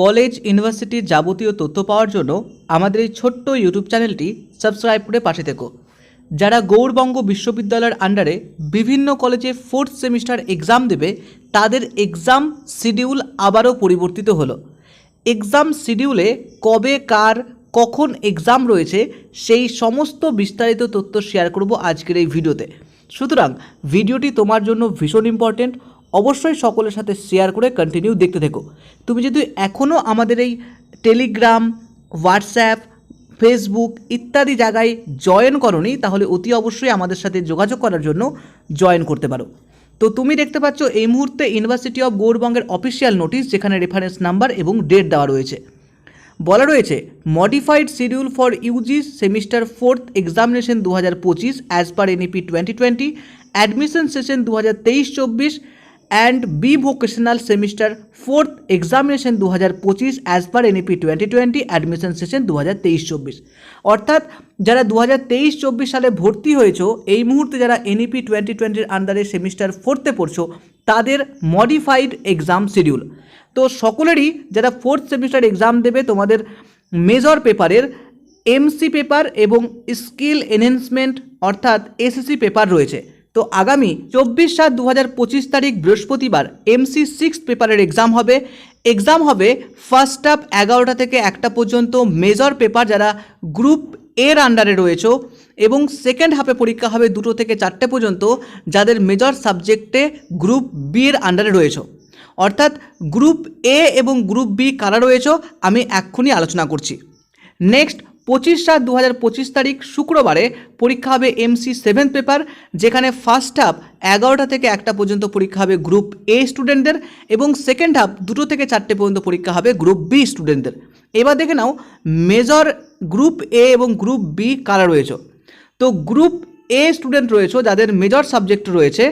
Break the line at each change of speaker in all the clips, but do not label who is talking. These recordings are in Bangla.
কলেজ ইউনিভার্সিটির যাবতীয় তথ্য পাওয়ার জন্য আমাদের এই ছোট্ট ইউটিউব চ্যানেলটি সাবস্ক্রাইব করে পাশে থেকো। যারা গৌড়বঙ্গ বিশ্ববিদ্যালয়ের আন্ডারে বিভিন্ন কলেজে ফোর্থ সেমিস্টার এক্সাম দেবে, তাদের এক্সাম শিডিউল আবারও পরিবর্তিত হলো। এক্সাম শিডিউলে কবে, কার, কখন এক্সাম রয়েছে, সেই সমস্ত বিস্তারিত তথ্য শেয়ার করব আজকের এই ভিডিওতে। সুতরাং, ভিডিওটি তোমার জন্য ভীষণ ইম্পর্টেন্ট অবশ্যই সকলের সাথে শেয়ার করে কন্টিনিউ দেখতে থেকো। তুমি যদি এখনও আমাদের এই টেলিগ্রাম হোয়াটসঅ্যাপ ফেসবুক ইত্যাদি জায়গায় জয়েন করনি, তাহলে অতি অবশ্যই আমাদের সাথে যোগাযোগ করার জন্য জয়েন করতে পারো। তো তুমি দেখতে পাচ্ছ এই মুহূর্তে ইউনিভার্সিটি অফ গৌড়বঙ্গের অফিসিয়াল নোটিশ যেখানে রেফারেন্স নাম্বার এবং ডেট দেওয়া রয়েছে। বলা রয়েছে modified schedule for UG semester fourth examination দু হাজার পঁচিশ as per NEP twenty twenty admission session দু হাজার তেইশ চব্বিশ and B vocational semester fourth examination দু হাজার পঁচিশ as per NEP twenty twenty admission session দু হাজার তেইশ চব্বিশ অর্থাৎ যারা দু হাজার তেইশ চব্বিশ সালে ভর্তি হয়েছো, এই মুহূর্তে যারা এনইপি টোয়েন্টি টোয়েন্টির আন্ডারে সেমিস্টার ফোর্থে পড়ছো, তাদের মডিফাইড এক্সাম শিডিউল তো সকলেরই যারা ফোর্থ সেমিস্টার এক্সাম দেবে, তোমাদের মেজর পেপারের এমসি পেপার এবং স্কিল এনহেন্সমেন্ট অর্থাৎ এসএসসি পেপার রয়েছে। তো আগামী চব্বিশ সাত দু তারিখ বৃহস্পতিবার এমসি সিক্স পেপারের এক্সাম হবে। এক্সাম হবে ফার্স্ট হাফ এগারোটা থেকে একটা পর্যন্ত মেজর পেপার যারা গ্রুপ এর আন্ডারে রয়েছে এবং সেকেন্ড হাফে পরীক্ষা হবে দুটো থেকে চারটে পর্যন্ত যাদের মেজর সাবজেক্টে গ্রুপ বি এর আন্ডারে রয়েছে। অর্থাৎ গ্রুপ এ এবং গ্রুপ বি কারা রয়েছে আমি এক্ষুনি আলোচনা করছি। নেক্সট পঁচিশ সাত দু তারিখ শুক্রবারে পরীক্ষা হবে এমসি সেভেন পেপার যেখানে ফার্স্ট হাফ এগারোটা থেকে একটা পর্যন্ত পরীক্ষা হবে গ্রুপ এ স্টুডেন্টদের এবং সেকেন্ড হাফ দুটো থেকে চারটে পর্যন্ত পরীক্ষা হবে গ্রুপ বি স্টুডেন্টদের এবার দেখে নাও মেজর গ্রুপ এ এবং গ্রুপ বি কারা রয়েছে? তো গ্রুপ এ স্টুডেন্ট রয়েছে, যাদের মেজর সাবজেক্ট রয়েছে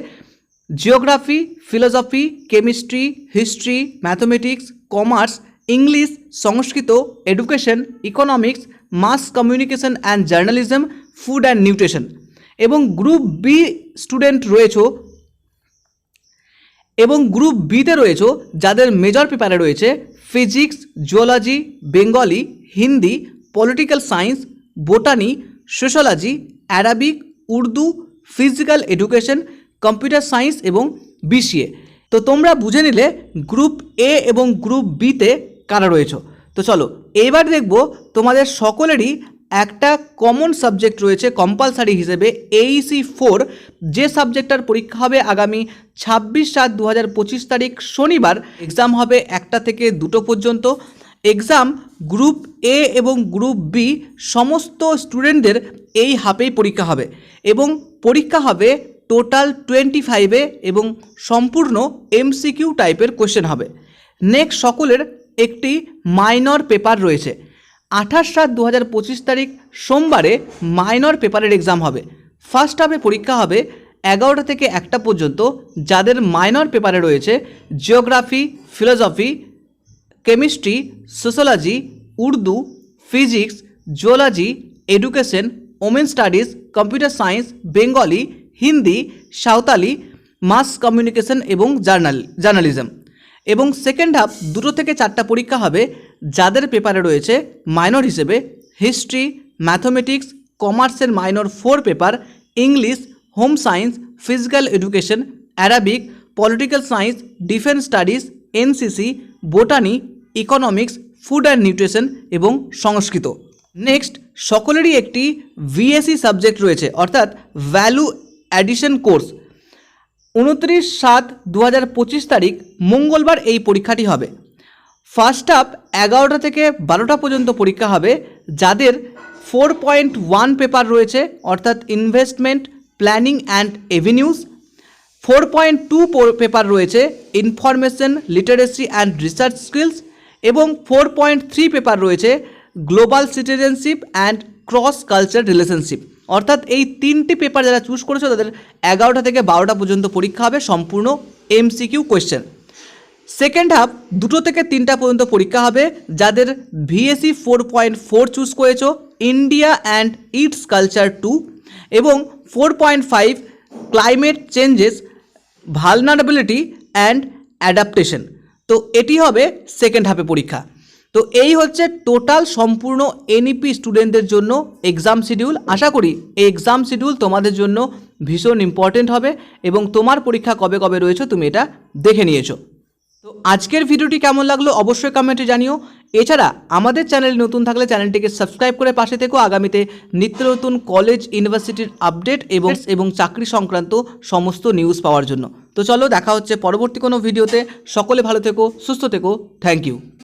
geography philosophy chemistry history mathematics commerce English Sanskrit education economics mass communication and journalism food and nutrition এবং গ্রুপ বি স্টুডেন্ট রয়েছে, এবং গ্রুপ বিতে রয়েছে, যাদের মেজর পেপারে রয়েছে physics zoology Bengali Hindi political science botany sociology Arabic Urdu physical education computer science এবং বিসিএ তো তোমরা বুঝে নিলে গ্রুপ এ এবং গ্রুপ বিতে কারা রয়েছে? তো চলো, এবার দেখব তোমাদের সকলেরই একটা কমন সাবজেক্ট রয়েছে কম্পালসারি হিসেবে এইসি ফোর যে সাবজেক্টটার পরীক্ষা হবে আগামী ছাব্বিশ সাত দু তারিখ শনিবার। এক্সাম হবে একটা থেকে দুটো পর্যন্ত। এক্সাম গ্রুপ এ এবং গ্রুপ বি সমস্ত স্টুডেন্টদের এই হাফেই পরীক্ষা হবে এবং পরীক্ষা হবে টোটাল টোয়েন্টি ফাইভে এবং সম্পূর্ণ এমসিকিউ টাইপের কোশ্চেন হবে। নেক্সট সকলের একটি মাইনর পেপার রয়েছে। আঠাশ সাত দু হাজার পঁচিশ তারিখ সোমবারে মাইনর পেপারের এক্সাম হবে। ফার্স্ট হাফে পরীক্ষা হবে এগারোটা থেকে একটা পর্যন্ত, যাদের মাইনর পেপারে রয়েছে geography, philosophy, chemistry sociology Urdu, physics, zoology, education, women studies, computer science, Bengali, Hindi, Santali, mass communication এবং জার্নাল জার্নালিজম। এবং সেকেন্ড হাফ দুটো থেকে চারটা পরীক্ষা হবে, যাদের পেপারে রয়েছে মাইনর হিসেবে হিস্ট্রি ম্যাথমেটিক্স কমার্সের minor four paper English home science physical education Arabic political science defence studies NCC botany economics food and nutrition এবং সংস্কৃত। নেক্সট সকলেরই একটি ভিএসসি সাবজেক্ট রয়েছে, অর্থাৎ ভ্যালু অ্যাডিশন কোর্স উনত্রিশ সাত দু তারিখ মঙ্গলবার এই পরীক্ষাটি হবে। ফার্স্ট হাফ এগারোটা থেকে বারোটা পর্যন্ত পরীক্ষা হবে, যাদের ফোর পয়েন্ট ওয়ান পেপার রয়েছে, অর্থাৎ investment planning and avenues four point two paper রয়েছে information literacy and research skills এবং ফোর পয়েন্ট থ্রি পেপার রয়েছে global citizenship and cross culture relationship অর্থাৎ এই তিনটি পেপার যারা চুজ করেছ, তাদের এগারোটা থেকে বারোটা পর্যন্ত পরীক্ষা হবে, সম্পূর্ণ এমসিকিউ কোয়েশ্চেন সেকেন্ড হাফ দুটো থেকে তিনটা পর্যন্ত পরীক্ষা হবে, যাদের VAC four point four choose করেছ India and its culture two এবং four point five climate changes vulnerability and adaptation তো এটি হবে সেকেন্ড হাফে পরীক্ষা। তো এই হচ্ছে টোটাল সম্পূর্ণ এনইপি স্টুডেন্টদের জন্য এক্সাম শিডিউল আশা করি এই এক্সাম শিডিউল তোমাদের জন্য ভীষণ ইম্পর্টেন্ট হবে এবং তোমার পরীক্ষা কবে কবে রয়েছে তুমি এটা দেখে নিয়েছো। তো আজকের ভিডিওটি কেমন লাগল অবশ্যই কমেন্টে জানিও। এছাড়া আমাদের চ্যানেল নতুন থাকলে চ্যানেলটিকে সাবস্ক্রাইব করে পাশে থেকো। আগামীতে নিত্য নতুন কলেজ ইউনিভার্সিটির আপডেট এবং এবং চাকরি সংক্রান্ত সমস্ত নিউজ পাওয়ার জন্য। তো চলো দেখা হচ্ছে পরবর্তী কোনো ভিডিওতে। সকলে ভালো থেকো, সুস্থ থেকো। Thank you